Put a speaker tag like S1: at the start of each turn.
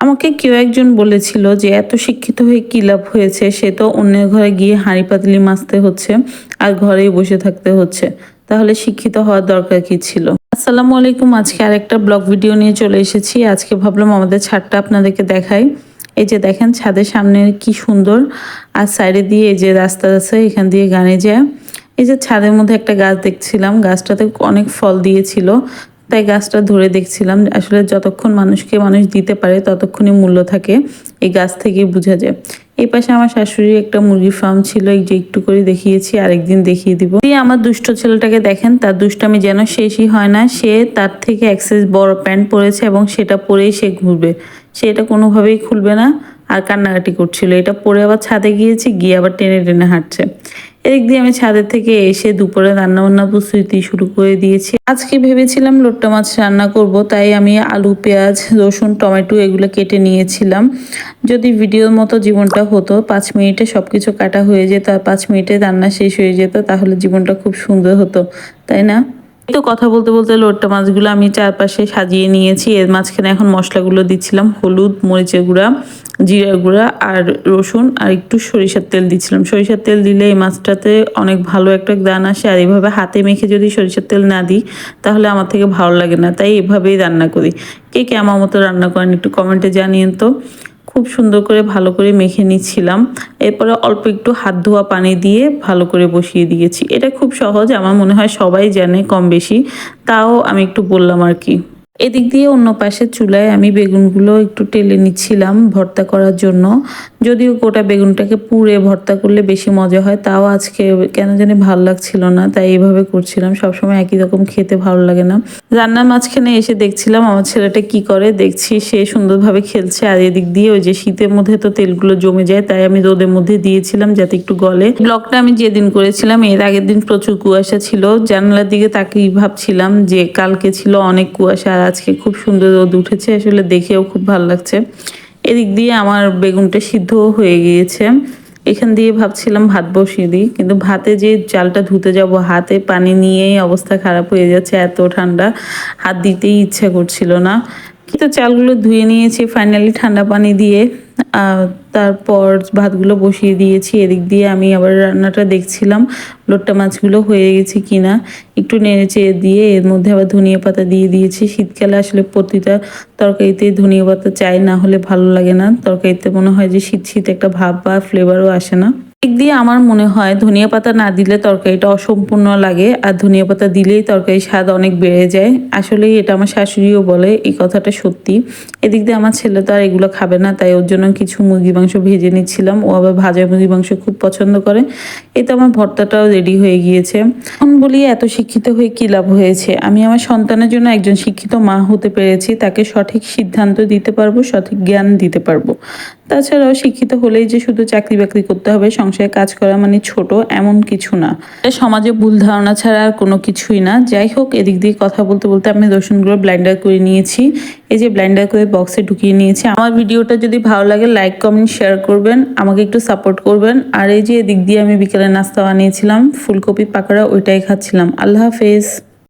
S1: আমাকে কেউ একজন বলেছিল যে, এত শিক্ষিত হয়ে কি লাভ হয়েছে? সে তো অন্যের ঘরে গিয়ে হাঁড়ি পাতলি মাজতে হচ্ছে আর ঘরেই বসে থাকতে হচ্ছে। তাহলে শিক্ষিত হওয়ার দরকার কি ছিল? আসসালামু আলাইকুম। আজকে আরেকটা ব্লগ ভিডিও নিয়ে চলে এসেছি। আজকে ভাবলাম আমাদের ছাদটা আপনাদেরকে দেখাই। এই যে দেখেন, ছাদের সামনে কি সুন্দর। আর সাইডে দিয়ে এই যে রাস্তা আছে, এখান দিয়ে গানে যায়। এই যে ছাদের মধ্যে একটা গাছ দেখছিলাম। গাছটাতে অনেক ফল দিয়েছিল। তাই গাছটা ধরে দেখছিলাম, আসলে যতক্ষণ মানুষকে মানুষ দিতে পারে ততক্ষণই মূল্য থাকে এই গাছ থেকে বোঝা যায়। এই পাশে আমার শাশুড়ির একটা মুরগির ফার্ম ছিল, এই যে একটু করে দেখিয়েছি, আরেকদিন দেখিয়ে দিব। এই আমার দুষ্ট ছেলেটাকে দেখেন, তার দুষ্টামি যেন শেষই হয় না, সে তার থেকে এক্সেস বড় প্যান্ট পরেছে এবং সেটা পরেই সে ঘুরবে। সে এটা কোনোভাবেই খুলবে না, আর কান্নাকাটি করছিল। এটা পরে আবার ছাদে গিয়েছি, গিয়ে আবার টেনে টেনে হাঁটছে। এদিক দিয়ে আমি ছাদের থেকে এসে দুপুরে রান্না বান্না প্রস্তুতি শুরু করে দিয়েছি। আজকে ভেবেছিলাম লোট্টা মাছ রান্না করব, তাই আমি আলু, পেঁয়াজ, রসুন, টমেটো এগুলো কেটে নিয়েছিলাম। যদি ভিডিওর মতো জীবনটা হতো, পাঁচ মিনিটে সব কিছু কাটা হয়ে যেত, আর পাঁচ মিনিটে রান্না শেষ হয়ে যেত, তাহলে জীবনটা খুব সুন্দর হতো, তাই না? তো কথা বলতে বলতে লোট্টা মাছগুলো আমি চারপাশে সাজিয়ে নিয়েছি। এর মাঝখানে এখন মশলাগুলো দিচ্ছিলাম, হলুদ, মরিচের গুঁড়া জিরা গুঁড়া আর রসুন আর একটু সরিষার তেল দিচ্ছিলাম। সরিষার তেল দিলে এই মাছটাতে অনেক ভালো একটা দান আসে আর এইভাবে হাতে মেখে যদি সরিষার তেল না দিই, তাহলে আমার থেকে ভালো লাগে না। তাই এভাবেই রান্না করি। কে কে আমার মতো রান্না করেন একটু কমেন্টে জানিয়েন তো। খুব সুন্দর করে ভালো করে মেখে নিচ্ছিলাম। এরপরে অল্প একটু হাত ধোয়া পানি দিয়ে ভালো করে বসিয়ে দিয়েছি। এটা খুব সহজ, আমার মনে হয় সবাই জানে কম বেশি তাও আমি একটু বললাম আর কি। এদিক দিয়ে অন্য পাশের চুলায় আমি বেগুনগুলো একটু টেলে নিচ্ছিলাম ভর্তা করার জন্য। যদিও গোটা বেগুনটাকে পুড়ে ভর্তা করলে বেশি মজা হয়, তাও আজকে কেন জানি ভালো লাগছিল না, তাই এইভাবে করছিলাম। সবসময় একই রকম খেতে ভালো লাগে না। রান্নার মাঝখানে এসে দেখছিলাম আমার ছেলেটা কি করে, দেখছি সে সুন্দরভাবে খেলছে। আর এদিক দিয়ে ওই যে শীতের মধ্যে তো তেলগুলো জমে যায়, তাই আমি রোদের মধ্যে দিয়েছিলাম যাতে একটু গলে। ব্লগটা আমি যেদিন করেছিলাম, এর আগের দিন প্রচুর কুয়াশা ছিল। জানালার দিকে তাকিয়ে ভাবছিলাম যে কালকে ছিল অনেক কুয়াশা আজকে খুব সুন্দর রোদ উঠেছে, আসলে দেখেও খুব ভালো লাগছে। এদিক দিয়ে আমার বেগুনটা সিদ্ধ হয়ে গিয়েছে। এখান দিয়ে ভাবছিলাম ভাত বসিয়ে দিই, কিন্তু ভাতে যে চালটা ধুতে যাব, হাতে পানি নিয়েই অবস্থা খারাপ হয়ে যাচ্ছে, এত ঠান্ডা। হাত দিতেই ইচ্ছা করছিল না। কিন্তু চালগুলো ধুয়ে নিয়েছি ফাইনালি ঠান্ডা পানি দিয়ে তারপর ভাতগুলো বসিয়ে দিয়েছি। এদিক দিয়ে আমি আবার রান্নাটা দেখছিলাম, লোট্টা মাছগুলো হয়ে গেছে কিনা। একটু নেড়ে চেড়ে দিয়ে এর মধ্যে আবার ধনিয়া পাতা দিয়ে দিয়েছি। শীতকালে আসলে প্রতিটা তরকারিতে ধনিয়া পাতা চাই, না হলে ভালো লাগে না। তরকারিতে মনে হয় যে শীত শীত একটা ভাব বা ফ্লেভারও আসে না। দিক দিয়ে আমার মনে হয় ধনিয়া পাতা না দিলে তরকারিটা অসম্পূর্ণ লাগে, আর ধনিয়া পাতা দিলেই তরকারির স্বাদ অনেক বেড়ে যায়। আসলেই এটা আমার শাশুড়িও বলে, এই কথাটা সত্যি। এদিক দিয়ে আমার ছেলে তো আর এগুলো খাবে না, তাই ওর জন্য কিছু মুরগি মাংস ভেজে নিচ্ছিলাম। ও আবার ভাজা মুরগি মাংস খুব পছন্দ করে। এতে আমার ভর্তাটাও রেডি হয়ে গিয়েছে। এখন বলি, এত শিক্ষিত হয়ে কী লাভ হয়েছে? আমি আমার সন্তানের জন্য একজন শিক্ষিত মা হতে পেরেছি, তাকে সঠিক সিদ্ধান্ত দিতে পারব, সঠিক জ্ঞান দিতে পারব। তাছাড়াও শিক্ষিত হলেই যে শুধু চাকরি বাকরি করতে হবে, সংসারে কাজ করা মানে ছোট এমন কিছু না। সমাজে ভুল ধারণা ছাড়া আর কোনো কিছুই না। যাই হোক, এদিক দিয়ে কথা বলতে বলতে আমি রসুনগুলো ব্লাইন্ডার করে নিয়েছি। এই যে ব্লাইন্ডার করে বক্সে ঢুকিয়ে নিয়েছি। আমার ভিডিওটা যদি ভালো লাগে লাইক কমেন্ট শেয়ার করবেন, আমাকে একটু সাপোর্ট করবেন। আর এই যে এদিক দিয়ে আমি বিকেলে নাস্তা বানিয়েছিলাম, ফুলকপি পাকোড়া ওইটাই খাচ্ছিলাম। আল্লাহ হাফেজ।